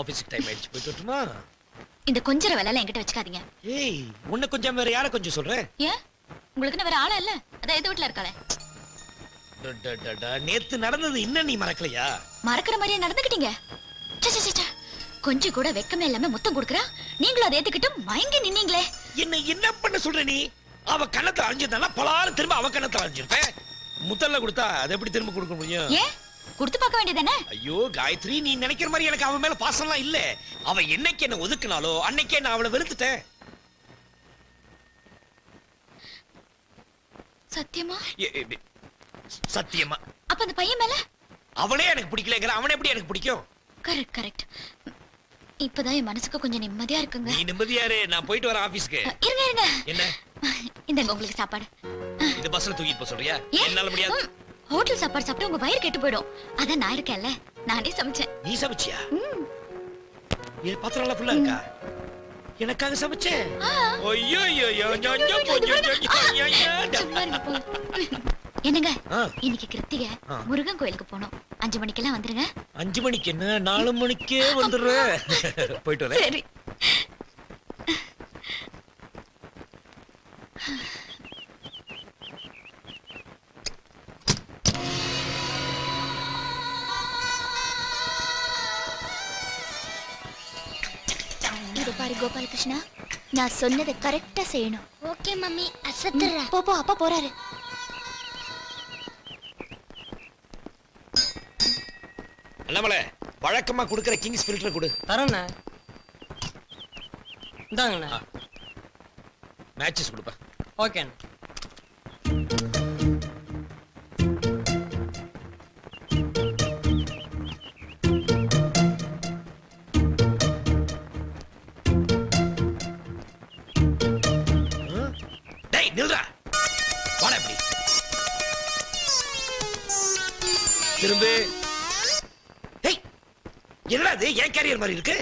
ஆபீஸ்க்கு டைம் ஆயிடுச்சு. போயிட்டு வரட்டுமா? இந்த கொஞ்சர வேலை என்கிட்ட வச்சுக்காதீங்க. ஏய் உன்னை கொஞ்சம் வேற யார கொஞ்சம் சொல்றேன் ஏன்? உங்களுக்குன்னு வேற ஆளா இல்ல? அதான் எது வீட்டுல இருக்காளே. நேத்து நடந்தது இன்னும் நீ மறக்கலையா? மறக்கிற மாதிரியே நடந்துக்கிட்டீங்க. கொஞ்சம் கூட வெக்கமே இல்லாம முத்தம் கொடுக்குறா? நீங்களும் அதை ஏத்துக்கிட்டு மயங்கி நின்னீங்களே. என்ன என்ன பண்ண சொல்ற நீ? அவ கண்ணத்தை அழிஞ்சிருந்தானா பலாரும் திரும்ப அவ கண்ணத்தை அழிஞ்சிருப்பேன். முத்தல்ல கொடுத்தா அதை எப்படி திரும்ப கொடுக்க முடியும்? ஏன்? கொடுத்து பார்க்க வேண்டியதானே ஐயோ காயத்ரி நீ நினைக்கிற மாதிரி எனக்கு அவன் மேல பாசம்லாம் இல்ல. அவ என்னைக்கு என்ன ஒதுக்குனாலோ அன்னைக்கே நான் அவளை வெறுத்துட்டேன். சத்தியமா? சத்தியமா. அப்ப அந்த பையன் மேல? அவனே எனக்கு பிடிக்கலங்கிற அவனை எப்படி எனக்கு பிடிக்கும்? கரெக்ட் கரெக்ட் இப்பதான் என் மனசுக்கு கொஞ்சம் நிம்மதியா இருக்குங்க. நீ நிம்மதியாரு நான் போயிட்டு வரேன் ஆபீஸ்க்கு. இருங்க இருங்க. என்ன? இந்தங்க உங்களுக்கு சாப்பாடு. இந்த பஸ்ல தூக்கிட்டு போக சொல்றியா? என்னால முடியாது. ஹோட்டல் சாப்பாடு சாப்பிட்டு உங்க வயிறு கெட்டு போயிடும். அதான் நான் இருக்கேன்ல. நானே சமைச்சேன். நீ சமைச்சியா? ம். என் பாத்திரம் எல்லாம் ஃபுல்லா இருக்கா? எனக்காக சமைச்சேன். ஐயோ. என்னங்க? இன்னைக்கு கிருத்திகை. முருகன் கோயிலுக்கு போனோம். அஞ்சு மணிக்கெல்லாம் வந்துருங்க. அஞ்சு மணிக்கு என்ன? நாலு மணிக்கே வந்துடுறேன். போயிட்டு வரேன். இது பாரு கோபாலகிருஷ்ணா நான் சொன்னதை கரெக்டா செய்யணும் ஓகே மம்மி அசத்துறேன் போ போ அப்பா போறாரு அண்ணாமலை வழக்கமா கொடுக்குற கிங்ஸ் ஃபில்டர் கொடு தரேண்ணே இந்தாங்கண்ணே. மேட்சஸ் கொடுப்பேன் ஓகேண்ணே திரும்ப. என்னடா இது? ஏன் கேரியர் மாதிரி இருக்கு?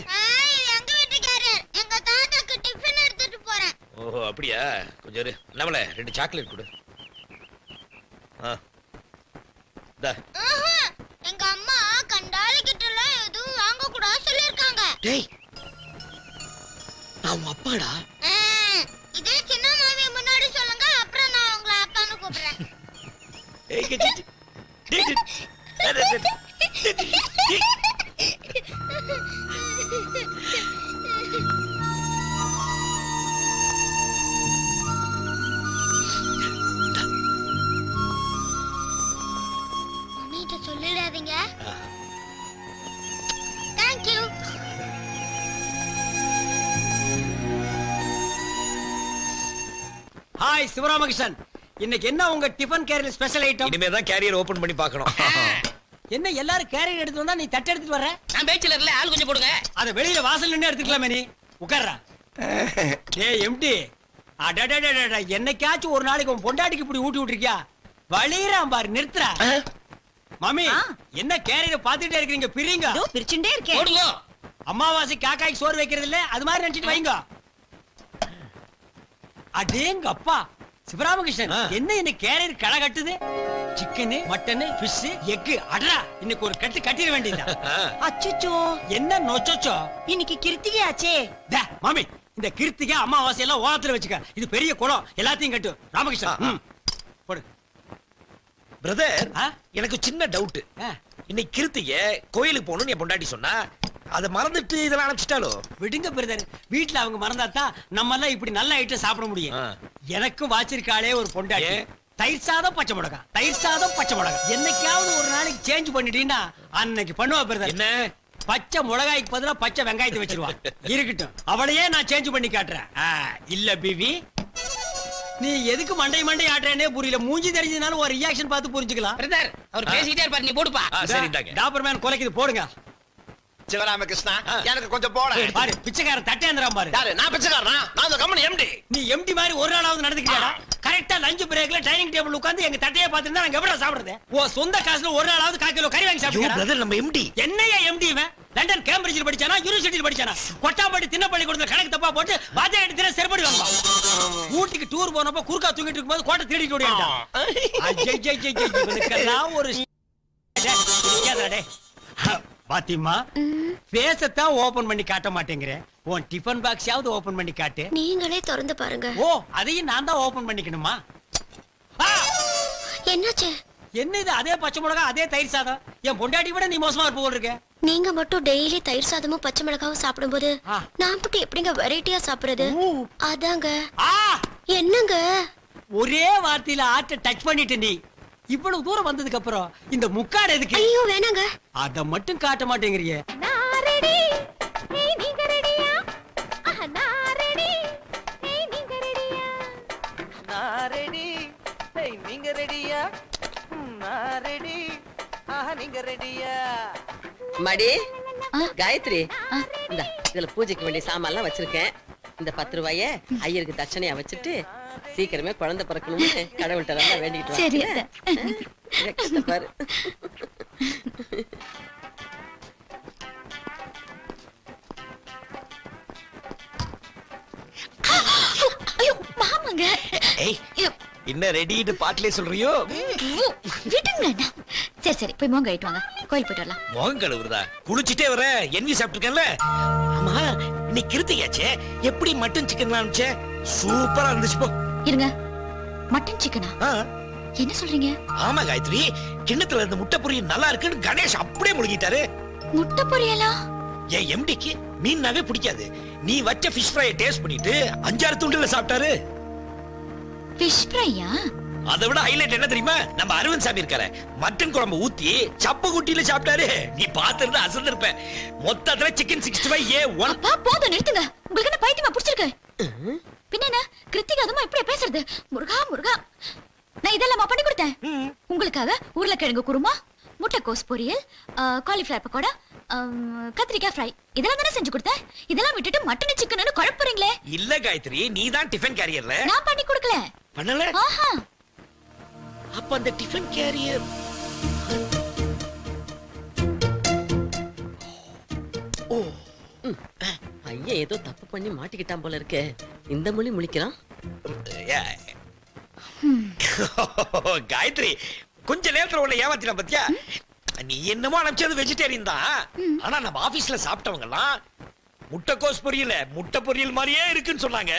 எங்க வீட்டுக்காரர் எங்க தாத்தாக்கு டிஃபன் எடுத்துட்டு போறேன். ஓஹோ அப்படியா? கொஞ்சம் இரு. அண்ணாமலை ரெண்டு சாக்லேட் கொடு. ஆ. எங்க அம்மா கண்டால கிட்ட எல்லாம் எதுவும் வாங்க கூடாது சொல்லிருக்காங்க டேய் நான் உன் அப்பாடா? இதே சின்ன மாமி முன்னாடி சொல்லுங்க அப்புறம் நான் உங்களை அக்கான்னு கூப்பிடுறேன். ஏய் ஹாய் சிவராமகிருஷ்ணன். இன்னைக்கு என்ன உங்க டிஃபன் கேரியர் ஸ்பெஷல் ஐட்டம்? இனிமே தான் கேரியர் ஓபன் பண்ணி பார்க்கணும். என்ன எல்லாரும் கேரியர் எடுத்து வந்தா நீ தட்டு எடுத்துட்டு வர்ற? நான் பேச்சுலர்ல ஆள் கொஞ்சம் போடுங்க. அத வெளியில வாசல் நின்னு எடுத்துக்கலாமே நீ. உட்கார்றா. டேய் எம்டி அடடடடட என்னைக்காச்சும் ஒரு நாளைக்கு உன் பொண்டாட்டிக்கு இப்படி ஊட்டி விட்டுருக்கியா? வழியிறான் பாரு நிறுத்துறா. மாமி என்ன கேரியர் பாத்துட்டே இருக்கீங்க பிரிங்க பிரிச்சுட்டே இருக்கேன். போடுங்க. அமாவாசை காக்காய்க்கு சோறு வைக்கிறது இல்ல அது மாதிரி நினைச்சிட்டு வைங்க. அடேங்க அப்பா. சிவராமகிருஷ்ணன். என்ன இன்னைக்கு கேரியர் களை கட்டுது? சிக்கனு மட்டனு ஃபிஷ் எக்கு அடரா இன்னைக்கு ஒரு கட்டு கட்டிட வேண்டியதா ஆ. அச்சுச்சோ. என்ன நொச்சோச்சோ? இன்னைக்கு கிருத்திகை ஆச்சே டே, மாமி இந்த கிருத்திகை அமாவாசை எல்லாம் ஓரத்துல வச்சுக்க. இது பெரிய குளம். எல்லாத்தையும் கட்டு. ராமகிருஷ்ணன். போடு. பிரதர்? எனக்கு சின்ன டவுட் இன்னைக்கு கிருத்திகை கோயிலுக்கு போகணும்னு என் பொண்டாட்டி சொன்னா அதை மறந்துட்டு இதெல்லாம் அனுப்பிச்சிட்டாலோ? விடுங்க பிரதர். வீட்ல அவங்க மறந்தாதான் நம்ம எல்லாம் இப்படி நல்ல ஐட்டம் சாப்பிட முடியும். எனக்கும் வாச்சிருக்காளே ஒரு பொண்டாட்டி? தயிர் சாதம் பச்சை மிளகா தயிர் சாதம் பச்சை மிளகா என்னைக்காவது ஒரு நாளைக்கு சேஞ்ச் பண்ணிட்டீங்கன்னா அன்னைக்கு பண்ணுவா பிரதர். என்ன? பச்சை மிளகாய்க்கு பதிலா பச்சை வெங்காயத்தை வச்சிருவா. இருக்கட்டும். அவளையே நான் சேஞ்ச் பண்ணி காட்டுறேன். இல்ல பிவி நீ எதுக்கு மண்டை மண்டை ஆட்டுறேனே புரியல. மூஞ்சி தெரிஞ்சதுனால ஒரு ரியாக்ஷன் பார்த்து புரிஞ்சுக்கலாம். பிரதர் அவர் பேசிட்டே இருப்பாரு. நீ போடுப்பா. டாபர் மேன் கொலைக்குது. போடுங்க. சிவராமகிருஷ்ணா. எனக்கு கொஞ்சம் போட பாரு பிச்சைக்காரன் தட்டேந்திரா பாரு யாரு நான் பிச்சைக்காரனா நான் அந்த கம்பெனி எம்டி நீ எம்டி மாதிரி ஒரு நாளாவது நடந்துக்கிட்டியாடா கரெக்டா லஞ்ச் பிரேக்ல டைனிங் டேபிள் உட்கார்ந்து எங்க தட்டையே பார்த்துட்டு நாங்க எப்படி சாப்பிடுறது ஓ சொந்த காசுல ஒரு நாளாவது கால் கிலோ கறி வாங்கி நம்ம எம்டி என்னையா எம்டி இவன் லண்டன் கேம்பிரிட்ஜில் படிச்சானா யூனிவர்சிட்டியில் படிச்சானா கொட்டாம்பட்டி தின்னப்பள்ளி கொடுத்த கணக்கு தப்பா போட்டு பாத்தியா எடுத்து செருப்படி வாங்குவான் ஊட்டிக்கு டூர் போனப்ப குறுக்கா தூங்கிட்டு இருக்கும்போது கோட்டை திருடிட்டு இவனுக்கெல்லாம் ஒரு பாத்திமா பேசத்தான் ஓபன் பண்ணி காட்ட மாட்டேங்கிற. உன் டிஃபன் பாக்ஸாவது ஓபன் பண்ணி காட்டு. நீங்களே திறந்து பாருங்க. ஓ அதையும் நான் தான் ஓபன் பண்ணிக்கணுமா! என்னாச்சு? என்ன இது அதே பச்சை மிளகா அதே தயிர் சாதம்? என் பொண்டாட்டி விட நீ மோசமா இருப்ப போல இருக்க. நீங்க மட்டும் டெய்லி தயிர் சாதமும் பச்சை மிளகாவும் சாப்பிடும்போது ஆ. நான் மட்டும் எப்படிங்க வெரைட்டியா சாப்பிடுறது. அதாங்க. ஆ! என்னங்க? ஒரே வார்த்தையில ஆட்ட டச் பண்ணிட்டு நீ. இவ்வளவு தூரம் வந்ததுக்கு அப்புறம் இந்த முக்காடு எதுக்கு? ஐயோ வேணாங்க. அத மட்டும் காட்ட மாட்டேங்கிறியே நான் ரெடி. ஏய் நீங்க ரெடியா? நான் ரெடி. ஆஹா நீங்க ரெடியா? மடி. காயத்ரி. இந்த இதுல பூஜைக்கு வேண்டிய சாமான்லாம் வச்சிருக்கேன். இந்த பத்து ரூபாய ஐயருக்கு தட்சணையா வச்சுட்டு சீக்கிரமே குழந்தை பிறக்கணும்னு கடவுள்கிட்ட நல்லா வேண்டிட்டு வா. சரி, என்ன? அத்தை. வெக்கத்தை பாரு. மாமாங்க. என்ன ரெடிட்டு பாட்டிலே சொல்றியோ? நான். சரி சரி போய் மோங்க ஆயிட்டு வாங்க. கோயில் போயிட்டு வரலாம். முகம் கழுவுறதா? குளிச்சிட்டே வர என்வி சாப்பிட்டுருக்கேன்ல. ஆமா நீ கிருத்தியாச்சே எப்படி மட்டன் சிக்கன் அனுப்பிச்சே? சூப்பரா இருந்துச்சு போ. இருங்க. மட்டன் சிக்கனா என்ன சொல்றீங்க? ஆமா காயத்ரி. கிண்ணத்துல இருந்த முட்டை பொரியல் நல்லா இருக்குன்னு கணேஷ் அப்படியே முழுகிட்டாரு. முட்டை பொரியலா என் எம்டிக்கு? மீன்னாவே பிடிக்காது. நீ வச்ச ஃபிஷ் ஃப்ரையை டேஸ்ட் பண்ணிட்டு அஞ்சாறு துண்டுல சாப்பிட்டாரு. ஃபிஷ் ஃப்ரையா அதை விட ஹைலைட் என்ன தெரியுமா? நம்ம அரவிந்த் சாமி இருக்காரு. மட்டன் குழம்பு ஊத்தி சப்ப குட்டியில சாப்பிட்டாரு. நீ பாத்துருந்து அசந்திருப்ப. மொத்தத்துல chicken sixty five A one அப்பா போதும் நிறுத்துங்க. உங்களுக்கு என்ன பைத்தியமா பிடிச்சிருக்கு? பின்ன கிருத்திகா அதுமா இப்படி பேசுறது? முருகா முருகா. நான் இதெல்லாம் பண்ணி கொடுத்தேன்? உங்களுக்காக உருளைக்கிழங்கு குருமா முட்டைக்கோஸ் பொரியல் காலிஃபிளவர் பக்கோடா கத்திரிக்காய் ஃப்ரை இதெல்லாம் தானே செஞ்சு கொடுத்தேன்? இதெல்லாம் விட்டுட்டு மட்டன் சிக்கன் குழப்புறீங்களே. இல்ல காயத்ரி நீ தான் டிஃபன் கேரியர்ல நான் பண்ணி கொடுக்கல. பண்ணல. ஆஹா. அப்ப அந்த டிஃபன் கேரியர் ஐயன் ஏதோ தப்பு பண்ணி மாட்டிக்கிட்டான் போல இருக்கே. இந்த மொழி முழிக்கிறான் காயத்ரி கொஞ்ச நேரத்துல உன்னை ஏமாத்தின பத்தியா? நீ என்னமோ அனுப்பிச்சது வெஜிடேரியன் தான். ஆனா நம்ம ஆபீஸ்ல சாப்பிட்டவங்க எல்லாம் முட்டைக்கோஸ் பொரியல முட்டை பொரியல் மாதிரியே இருக்குன்னு சொன்னாங்க.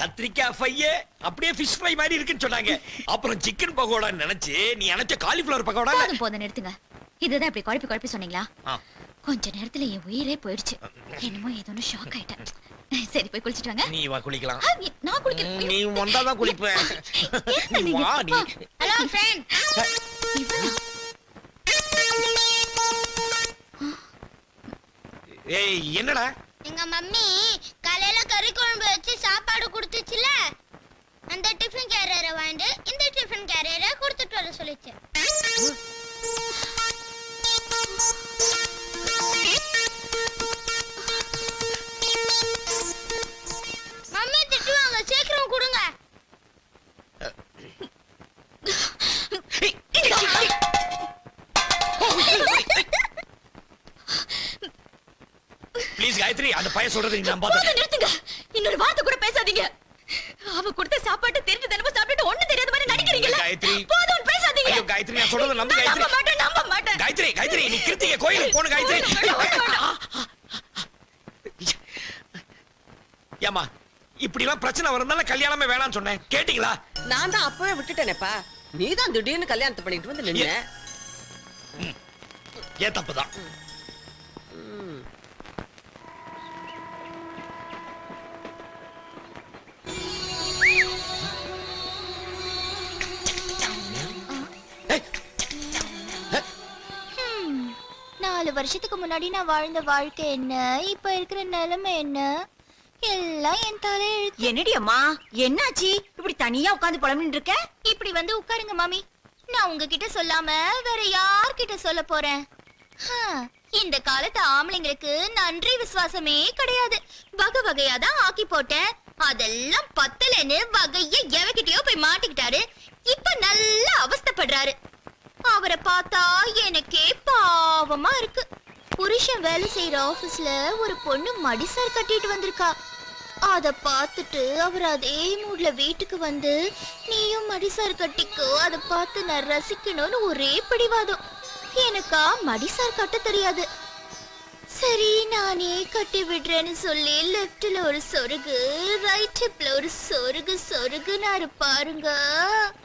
கத்திரிக்காய் ஃப்ரையே அப்படியே ஃபிஷ் ஃப்ரை மாதிரி இருக்குன்னு சொன்னாங்க. அப்புறம் சிக்கன் பகோடா நினைச்சு நீ அனுப்பிச்ச காலிஃபிளவர் பகோடா போதும் போதும் நிறுத்துங்க. இதுதான் இப்படி குழப்பி குழப்பி சொன்னீங்களா. கொஞ்ச நேரத்துல என் உயிரே போயிடுச்சு. என்னமோ ஏதோன்னு ஷாக் ஆயிட்டேன். சரி போய் குளிச்சிட்டு வாங்க. நீ வா குளிக்கலாம். நான் குளிக்கிறேன் நீ வந்தாதான் குளிப்பேன். என்ன நீ? வா நீ ஹலோ ஃப்ரெண்ட்? ஏய் என்னடா? எங்க மம்மி காலையில கறி குழம்பு வச்சு சாப்பாடு கொடுத்துச்சுல? அந்த டிஃபன் கேரியரை வாங்கிட்டு இந்த டிஃபன் கேரியரை கொடுத்துட்டு வர சொல்லிச்சு. அந்த பையன் சொல்றது நீ நான் போதும் பார்த்தேன் நிறுத்துங்க. இன்னொரு வார்த்தை கூட பேசாதீங்க. அவ கொடுத்த சாப்பாட்டு தெரிஞ்சு தினமும் சாப்பிட்டு ஒண்ணு தெரியாத மாதிரி நடிக்கிறீங்களா காயத்ரி. போதும் பேசாதீங்க. ஐயோ காயத்ரி நான் சொல்றது நம்பு காயத்ரி. நம்ப மாட்டேன் நம்ப மாட்டேன். காயத்ரி காயத்ரி நீ கிருத்திகை கோயிலுக்கு போன காயத்ரி. ஏமா இப்படி எல்லாம் பிரச்சனை வரும்னால கல்யாணமே வேணாம்னு சொன்னேன். கேட்டீங்களா? நான் தான் அப்பவே விட்டுட்டேனேப்பா. நீ தான் திடீர்னு கல்யாணத்தை பண்ணிட்டு வந்து நின்ன. ஏன் தப்புதான் வருஷத்துக்கு முன்னாடி நான் வாழ்ந்த வாழ்க்கை என்ன? இப்ப இருக்கிற நிலைமை என்ன? எல்லாம் என் தலையெழுத்து என்னடி அம்மா? என்னாச்சு? இப்படி தனியா உட்கார்ந்து புலம்பிட்டு இருக்க? இப்படி வந்து உட்காருங்க மாமி. நான் உங்ககிட்ட சொல்லாம வேற யார்கிட்ட சொல்ல போறேன்? இந்த காலத்து ஆம்பளைங்களுக்கு நன்றி விசுவாசமே கிடையாது. வகை வகையா தான் ஆக்கி போட்டேன். அதெல்லாம் பத்தலன்னு வகைய எவகிட்டயோ போய் மாட்டிக்கிட்டாரு. இப்ப நல்லா அவஸ்தைப்படுறாரு. அவரை பார்த்தா எனக்கே பாவமா இருக்கு. புருஷன் வேலை செய்யற ஆபீஸ்ல ஒரு பொண்ணு மடிசார் கட்டிட்டு வந்திருக்கா. அத பார்த்துட்டு அவர் அதே மூட்ல வீட்டுக்கு வந்து நீயும் மடிசார் கட்டிக்கோ அதை பார்த்து நான் ரசிக்கணும்னு ஒரே பிடிவாதம். எனக்கா மடிசார் கட்ட தெரியாது. சரி நானே கட்டி விடுறேன்னு சொல்லி லெஃப்ட்ல ஒரு சொருகு ரைட் ஹிப்ல ஒரு சொருகு சொருகுனாரு பாருங்க.